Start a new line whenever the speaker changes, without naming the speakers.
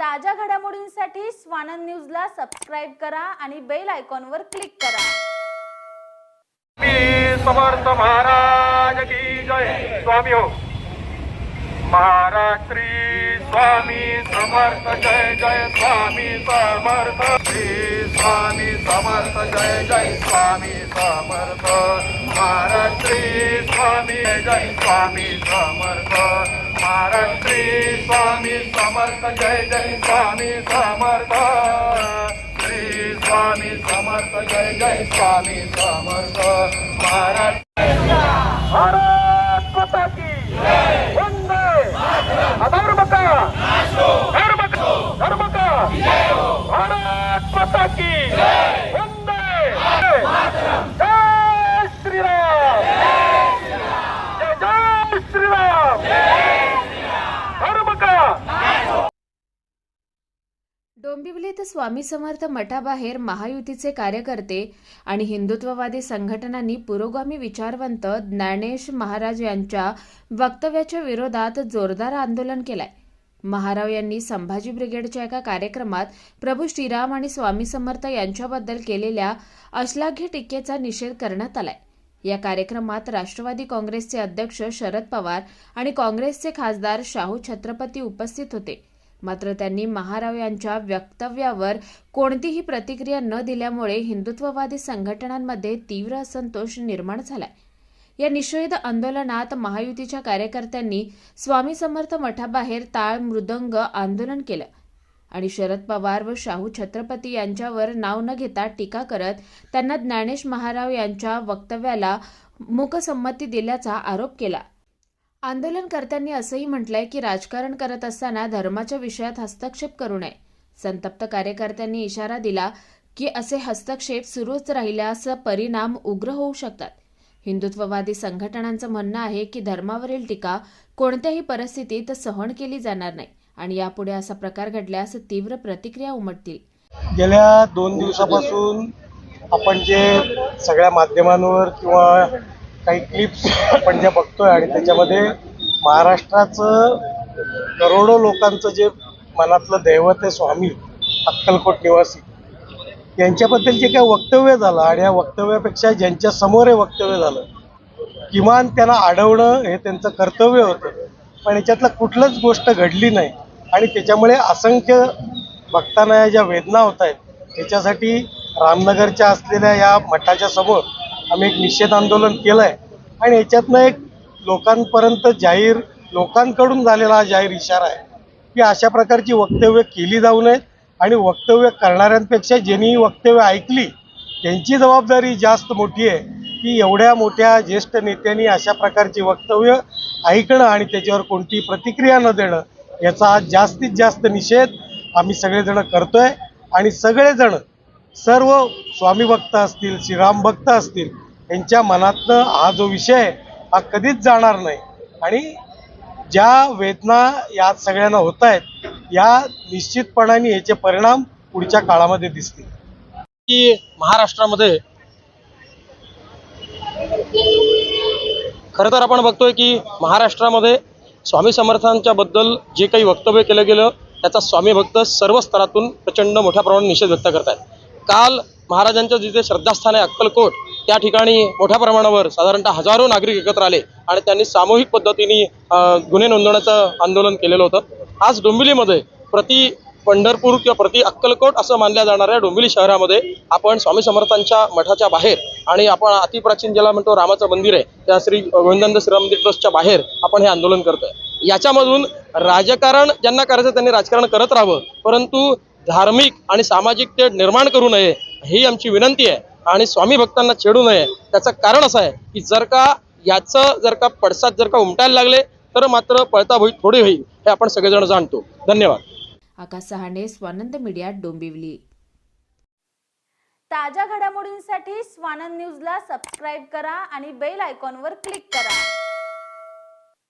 ताज्या घडामोडींसाठी स्वानंद न्यूजला सबस्क्राईब करा आणि बेल आयकॉनवर क्लिक करा.
मी समर्थ महाराज की जय. स्वामी हो. महाराष्ट्री स्वामी समर्थ जय जय स्वामी समर्थ श्री स्वामी समर्थ जय जय स्वामी समर्थ. महाराष्ट्री स्वामी जय स्वामी समर्थ. महाराष्ट्री स्वामी समर्थ जय जय स्वामी समर्थ. श्री स्वामी समर्थ जय जय स्वामी समर्थ. महाराज भारत माता की वंदे धर्म का धर्म का धर्म का भारत माता की वंदे जय श्रीराम जय जय श्रीराम धर्म का
डोंबिवलीत स्वामी समर्थ मठाबाहेर महायुतीचे कार्यकर्ते आणि हिंदुत्ववादी संघटनांनी पुरोगामी विचारवंत ज्ञानेश महाराज यांच्या वक्तव्याच्या विरोधात जोरदार आंदोलन केलंय. महाराव यांनी संभाजी ब्रिगेडच्या एका कार्यक्रमात प्रभू श्रीराम आणि स्वामी समर्थ यांच्याबद्दल केलेल्या अश्लाघ्य टीकेचा निषेध करण्यात आलाय. या कार्यक्रमात राष्ट्रवादी काँग्रेसचे अध्यक्ष शरद पवार आणि काँग्रेसचे खासदार शाहू छत्रपती उपस्थित होते. मात्र त्यांनी महाराव यांच्या वक्तव्यावर कोणतीही प्रतिक्रिया न दिल्यामुळे हिंदुत्ववादी संघटनांमध्ये तीव्र असंतोष निर्माण झालाय. या निषेध आंदोलनात महायुतीच्या कार्यकर्त्यांनी स्वामी समर्थ मठाबाहेर टाळ मृदंग आंदोलन केलं आणि शरद पवार व शाहू छत्रपती यांच्यावर नाव न घेता टीका करत त्यांना ज्ञानेश महाराव यांच्या वक्तव्याला मुकसंमती दिल्याचा आरोप केला. आंदोलनकर्त्यांनी असंही म्हटलंय की राजकारण करत असताना धर्माच्या विषयात हस्तक्षेप करू नये. संतप्त कार्यकर्त्यांनी इशारा दिला की असे हस्तक्षेप सुरूच राहिल्यास परिणाम उग्र होऊ शकतात. हिंदुत्ववादी संघटनांचं म्हणणं आहे की धर्मावरील टीका कोणत्याही परिस्थितीत सहन केली जाणार नाही आणि यापुढे असा प्रकार घडल्यास तीव्र प्रतिक्रिया उमटतील.
गेल्या दोन दिवसापासून आपण जे सगळ्या माध्यमांवर किंवा काही क्लिप्स आपण ज्या बघतोय आणि त्याच्यामध्ये महाराष्ट्राचं करोडो लोकांचं जे मनातलं दैवत आहे स्वामी अक्कलकोट निवासी यांच्याबद्दल जे काही वक्तव्य झालं आणि या वक्तव्यापेक्षा ज्यांच्या समोर हे वक्तव्य झालं किमान त्यांना अडवणं हे त्यांचं कर्तव्य होतं. पण याच्यातलं कुठलंच गोष्ट घडली नाही. आणि त्याच्यामुळे असंख्य भक्तांना या ज्या वेदना होत आहेत त्याच्यासाठी रामनगरच्या असलेल्या या मठाच्या समोर आम्ही एक निषेध आंदोलन केलं आहे आणि याच्यातनं एक लोकांपर्यंत जाहीर लोकांकडून झालेला हा जाहीर इशारा आहे. की अशा प्रकारची वक्तव्य केली जाऊ नयेत आणि वक्तव्य करणाऱ्यांपेक्षा ज्यांनी ही वक्तव्य ऐकली त्यांची जबाबदारी जास्त मोठी आहे की एवढ्या मोठ्या ज्येष्ठ नेत्यांनी अशा प्रकारची वक्तव्य ऐकणं आणि त्याच्यावर कोणती प्रतिक्रिया न देणं याचा आज जास्तीत जास्त निषेध आम्ही सगळेजण करतोय. आणि सगळेजण सर्व स्वामी भक्त असतील श्रीराम भक्त असतील यांच्या मनातनं हा जो विषय आहे हा कधीच जाणार नाही. आणि ज्या वेदना या सगळ्यांना होत आहेत या निश्चितपणाने याचे परिणाम पुढच्या काळामध्ये दिसतील.
की महाराष्ट्रामध्ये खरं तर आपण बघतोय की महाराष्ट्रामध्ये स्वामी समर्थांच्या बद्दल जे काही वक्तव्य केलं गेलं त्याचा स्वामी भक्त सर्व स्तरातून प्रचंड मोठ्या प्रमाणात निषेध व्यक्त करत आहेत काल महाराजांचं जिथे श्रद्धास्थान आहे अक्कलकोट त्या ठिकाणी मोठ्या प्रमाणावर साधारणतः हजारो नागरिक एकत्र आले आणि त्यांनी सामूहिक पद्धतीने गुन्हे नोंदवण्याचं आंदोलन केलेलं होतं. आज डोंबिवलीमध्ये प्रति पंढरपूर किंवा प्रति अक्कलकोट असं मानल्या जाणाऱ्या डोंबिवली शहरामध्ये आपण स्वामी समर्थांच्या मठाच्या बाहेर आणि आपण अतिप्राचीन ज्याला म्हणतो रामाचं मंदिर आहे त्या श्री गोविंदानंद श्रीराम मंदिर ट्रस्टच्या बाहेर आपण हे आंदोलन करतोय. याच्यामधून राजकारण ज्यांना करायचं त्यांनी राजकारण करत राहावं परंतु धार्मिक आणि सामाजिक ते निर्माण करू नये ही आमची विनंती आहे. आणि स्वामी भक्तांना छेडू नये. त्याचं कारण असं आहे की जर का याचं जर का पडसाद जर का उमटायला लागले तर मात्र पळता भुई थोडी होईल हे आपण सगळेजण जाणतो. धन्यवाद.
आकाश सहाणे स्वानंद मीडिया डोंबिवली.
ताज्या घडामोडींसाठी स्वानंद न्यूजला सबस्क्राईब करा आणि बेल आयकॉनवर क्लिक करा.